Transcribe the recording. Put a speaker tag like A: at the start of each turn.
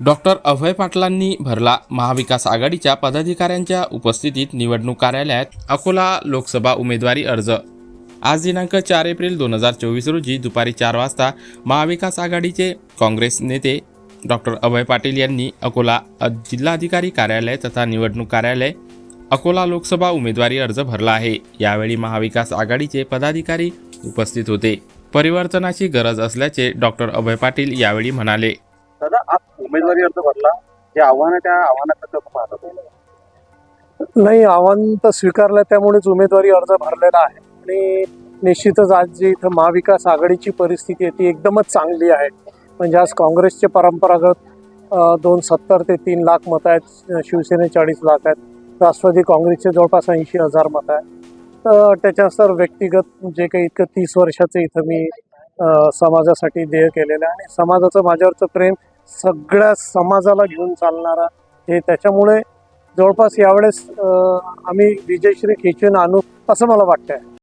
A: Doctor अभय पाटलांनी भरला महाविकास आघाडीच्या पदाधिकाऱ्यांच्या उपस्थितीत निवडणूक कार्यालयात अकोला लोकसभा उमेदवारी अर्ज. आज दिनांक चार एप्रिल दोन हजार चोवीस रोजी दुपारी चार वाजता महाविकास आघाडीचे काँग्रेस नेते डॉक्टर अभय पाटील यांनी अकोला जिल्हाधिकारी कार्यालय तथा निवडणूक कार्यालय अकोला लोकसभा उमेदवारी अर्ज भरला आहे. यावेळी महाविकास आघाडीचे पदाधिकारी उपस्थित होते. परिवर्तनाची गरज असल्याचे डॉक्टर अभय पाटील यावेळी म्हणाले.
B: दादा आज उमेदवारी अर्ज भरला. हे आव्हान आहे त्या आव्हानाचं कसं पाहतात
C: नाही आव्हान तर स्वीकारलं त्यामुळेच उमेदवारी अर्ज भरलेला आहे. आणि निश्चितच आज जी इथं महाविकास आघाडीची परिस्थिती आहे ती एकदमच चांगली आहे. म्हणजे आज काँग्रेसचे परंपरागत दोन सत्तर ते तीन लाख मतं आहेत शिवसेने चाळीस लाख आहेत राष्ट्रवादी काँग्रेसचे जवळपास ऐंशी हजार मतं आहेत. तर त्याच्यानंतर व्यक्तिगत जे काही इतकं तीस वर्षाचं इथं मी समाजासाठी देय केलेलं आहे. आणि समाजाचं माझ्यावरचं प्रेम सगळ्या समाजाला घेऊन चालणारा हे त्याच्यामुळे जवळपास यावेळेस आम्ही विजयश्री खेचून आणू असं मला वाटतंय.